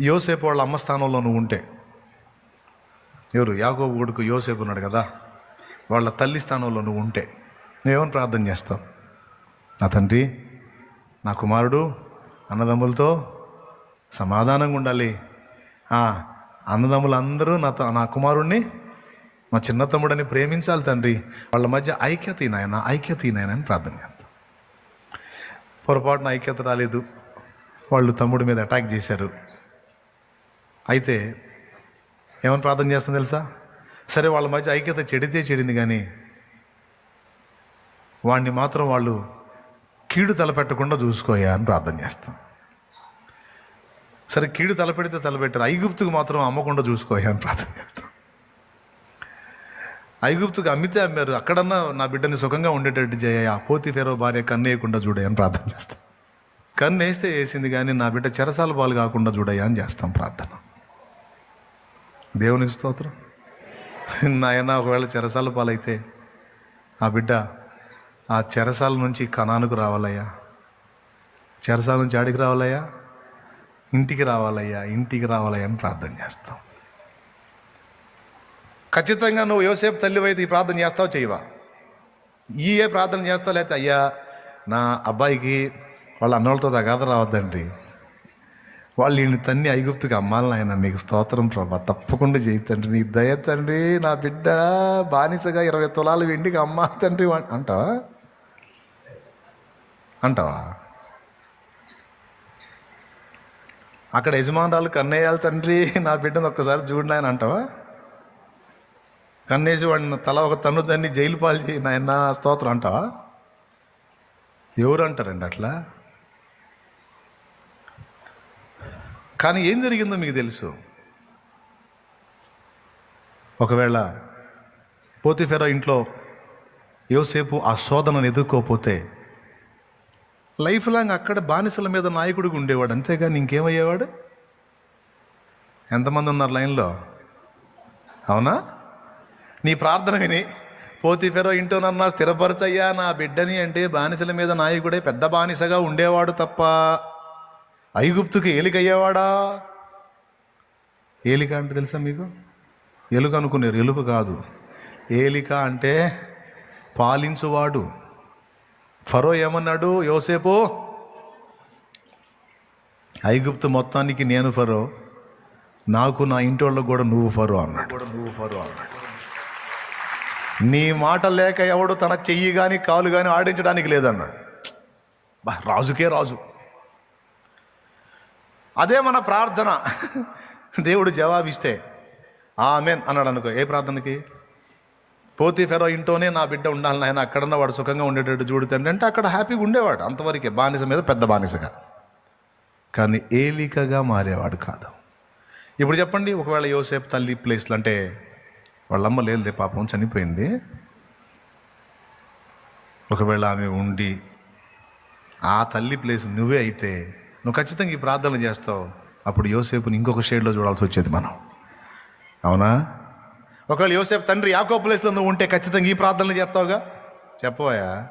యోసేపు వాళ్ళ అమ్మ స్థానంలో నువ్వు ఉంటే. ఎవరు? యాగోబు కొడుకు యోసేపు ఉన్నాడు కదా. వాళ్ళ తల్లి స్థానంలో నువ్వు ఉంటే. నువ్వేమని ప్రార్థన చేస్తావు? నా తండ్రి నా కుమారుడు అన్నదమ్ములతో సమాధానంగా ఉండాలి. అన్నదమ్ములు అన్నదమ్ములందరూ నా నా కుమారుణ్ణి మా చిన్న తమ్ముడని ప్రేమించాలి తండ్రి. వాళ్ళ మధ్య ఐక్యత ఈ నాయన ఐక్యత ఈ నాయన అని ప్రార్థన చేస్తాం. పొరపాటున ఐక్యత రాలేదు. వాళ్ళు తమ్ముడి మీద అటాక్ చేశారు. అయితే ఏమని ప్రార్థన చేస్తాం తెలుసా? సరే వాళ్ళ మధ్య ఐక్యత చెడితే చెడింది కానీ వాడిని మాత్రం వాళ్ళు కీడు తలపెట్టకుండా చూసుకోయా అని ప్రార్థన చేస్తాం. సరే కీడు తలపెడితే తలపెట్టారు. ఐగుప్తుకు మాత్రం అమ్మకుండా చూసుకోయా అని ప్రార్థన చేస్తాం. ఐగుప్తుకు అమ్మితే అమ్మారు. అక్కడన్నా నా బిడ్డని సుఖంగా ఉండేటట్టు చేయ పోతి ఫెరో భార్య కన్నేయకుండా చూడయ్యా అని ప్రార్థన చేస్తాం. కన్ను వేస్తే వేసింది కానీ నా బిడ్డ చెరసాల పాలు కాకుండా చూడయా అని చేస్తాం ప్రార్థన. దేవునికి స్తోత్రం. నాయన ఒకవేళ చెరసాల పాలైతే ఆ బిడ్డ ఆ చెరసాల నుంచి కణానికి రావాలయ్యా. చెరసాల నుంచి ఆడికి రావాలయ్యా. ఇంటికి రావాలయ్యా. ఇంటికి రావాలయ్యా అని ప్రార్థన చేస్తాం. ఖచ్చితంగా నువ్వు యోసేపు తల్లివైతే ఈ ప్రార్థన చేస్తావు చేయవా? ఈ ఏ ప్రార్థన చేస్తావు? లేకపోతే అయ్యా నా అబ్బాయికి వాళ్ళ అన్నోళ్ళతో తగాద రావద్దండి. వాళ్ళు ఈయన తన్ని ఐగుప్తుకి అమ్మాలని ఆయన నీకు స్తోత్రం ప్రభా. తప్పకుండా చేయి తండ్రి. నీ దయ తండ్రి నా బిడ్డ బానిసగా ఇరవై తులాలు వెండికి అమ్మా తండ్రి అంటావా? అంటావా? అక్కడ యజమానురాలు కన్నయ్యాలి తండ్రి నా బిడ్డను ఒక్కసారి చూడు నాయన అంటావా? కన్నేసి వాడిని తల ఒక తన్ను తన్ని జైలు పాలు చేయి నాయన స్తోత్రం అంటావా? ఎవరు అంటారండి అట్లా? కానీ ఏం జరిగిందో మీకు తెలుసు. ఒకవేళ పోతిఫెరా ఇంట్లో యోసేపు ఆ శోధనను ఎదుర్కోపోతే లైఫ్ లాంగ్ అక్కడ బానిసల మీద నాయకుడిగా ఉండేవాడు అంతేగాని ఇంకేమయ్యేవాడు? ఎంతమంది ఉన్నారు లైన్లో? అవునా? నీ ప్రార్థన విని పోతిఫెరో ఇంటోనన్నా స్థిరపరచయ్యా నా బిడ్డని అంటే బానిసల మీద నాయకుడే పెద్ద బానిసగా ఉండేవాడు తప్ప. ఐగుప్తుకి ఏలిక అయ్యేవాడా? ఏలిక అంటే తెలుసా మీకు? ఎలుక అనుకున్నారు ఎలుక కాదు. ఏలిక అంటే పాలించువాడు. ఫరో ఏమన్నాడు? యోసేపు ఐగుప్తు మొత్తానికి నేను ఫరో నాకు నా ఇంటి వాళ్ళకు కూడా నువ్వు ఫరో అన్నాడు. కూడా నువ్వు ఫరో అన్నాడు. నీ మాట లేక ఎవడు తన చెయ్యి కానీ కాలు కానీ ఆడించడానికి లేదన్నాడు. బా రాజుకే రాజు. అదే మన ప్రార్థన. దేవుడు జవాబిస్తే ఆమెన్ అన్నాడు అనుకో. ఏ ప్రార్థనకి? పోతి ఫెరో ఇంట్లోనే నా బిడ్డ ఉండాలి నాయన అక్కడన్నా వాడు సుఖంగా ఉండేటట్టు చూడుతండి అంటే అక్కడ హ్యాపీగా ఉండేవాడు అంతవరకే బానిస మీద పెద్ద బానిసగా. కానీ ఏలికగా మారేవాడు కాదు. ఇప్పుడు చెప్పండి ఒకవేళ యోసేపు తల్లి ప్లేస్లు అంటే వాళ్ళమ్మ లేదే పాపం చనిపోయింది. ఒకవేళ ఆమె ఉండి ఆ తల్లి ప్లేస్ నువ్వే అయితే నువ్వు ఖచ్చితంగా ఈ ప్రార్థనలు చేస్తావు. అప్పుడు యోసేపుని ఇంకొక షేడ్లో చూడాల్సి వచ్చేది మనం. అవునా? ఒకవేళ యోసేపు తండ్రి యాకో ప్లేస్లో నువ్వు ఉంటే ఖచ్చితంగా ఈ ప్రార్థనలు చేస్తావుగా? చెప్పవయా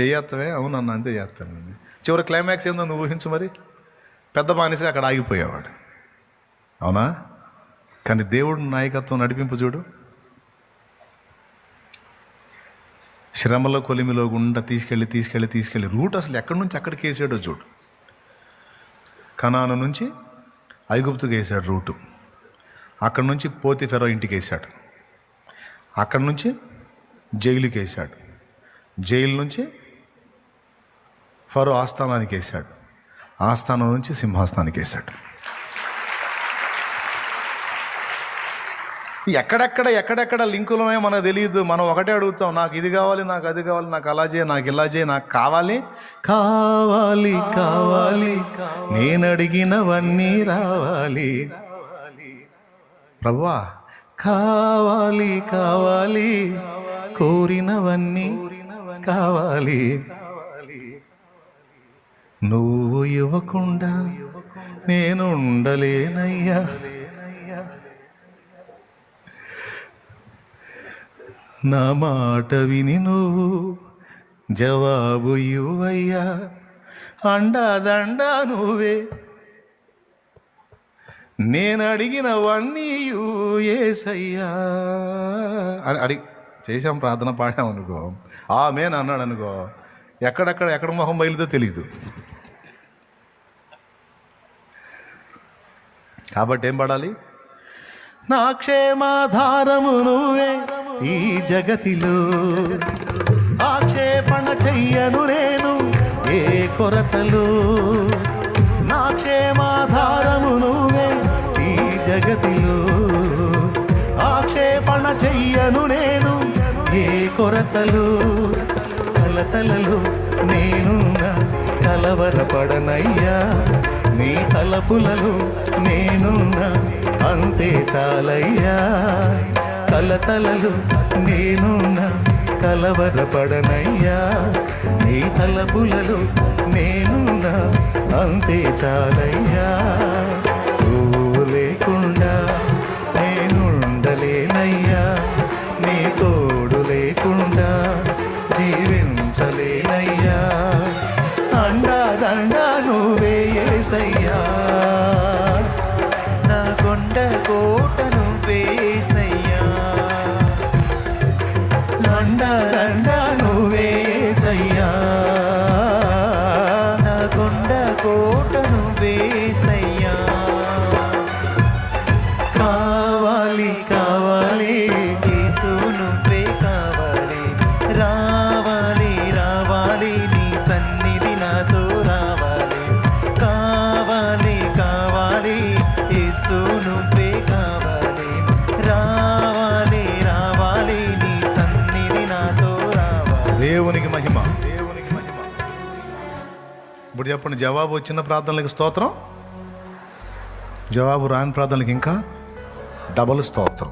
చేయత్తవే? అవునన్న అంతే చేస్తాను చివరి క్లైమాక్స్ ఏందో నువ్వు ఊహించు మరి. పెద్ద బానిసగా అక్కడ ఆగిపోయేవాడు. అవునా? కానీ దేవుడు నాయకత్వం నడిపింపు చూడు. శ్రమలో కొలిమిలో గుండా తీసుకెళ్ళి తీసుకెళ్ళి తీసుకెళ్ళి రూట్ అసలు ఎక్కడి నుంచి అక్కడికి వేసాడో చూడు. కనాను నుంచి ఐగుప్తుకి వేసాడు రూటు. అక్కడి నుంచి పోతి ఫెరో ఇంటికి వేసాడు. అక్కడి నుంచి జైలుకి వేసాడు. జైలు నుంచి ఫరో ఆస్థానానికి వేసాడు. ఆస్థానం నుంచి సింహాసనానికి వేసాడు. ఎక్కడెక్కడ ఎక్కడెక్కడ లింకులు ఉన్నాయో మనకు తెలియదు. మనం ఒకటే అడుగుతాం నాకు ఇది కావాలి నాకు అది కావాలి నాకు అలా చేయి నాకు ఇలా చేయి నాకు కావాలి కావాలి కావాలి. నేను అడిగినవన్నీ రావాలి. ప్రభువా కావాలి కావాలి. కోరినవన్నీ కావాలి. నువ్వు ఇవ్వకుండా నేను నా మాట విని నువ్వు జవాబు ఇవ్వయ్యా. అండాదండా నువ్వే. నేను అడిగినవన్నీ ఏసయ్యా అని అడిగి చేశాం ప్రార్థన పాడాం అనుకో. ఆమెన్ అన్నాడు అనుకో. ఎక్కడెక్కడ ఎక్కడ మొహం బయలుదో తెలియదు కాబట్టి ఏం పడాలి? నా క్షేమాధారము నువ్వే. ఈ జగతిలో ఆక్షేపణ చెయ్యను నేను ఏ కొరతలు? నా క్షేమాధారము నువ్వే ఈ జగతిలో. ఆక్షేపణ చెయ్యను నేను ఏ కొరతలు? తలతలలు నేను కలవరపడనయ్యా నీ తలపులలో నేనున్నా అంతే చాలయ్యా. కలతలలు నేనున్న కలవరపడనయ్యా. నీ తలపులలో నేనున్న అంతే చాలయ్యా. నువ్వు లేకుండా నేనుండలేనయ్యా. నీ తోడు లేకుండా జీవించలేనయ్యా. అండా దండా నువ్వే ఏసయ్యా. కొండ ఇప్పుడు చెప్పండి జవాబు వచ్చిన ప్రార్థనలకు స్తోత్రం? జవాబు రాని ప్రార్థనలకు ఇంకా డబల్ స్తోత్రం.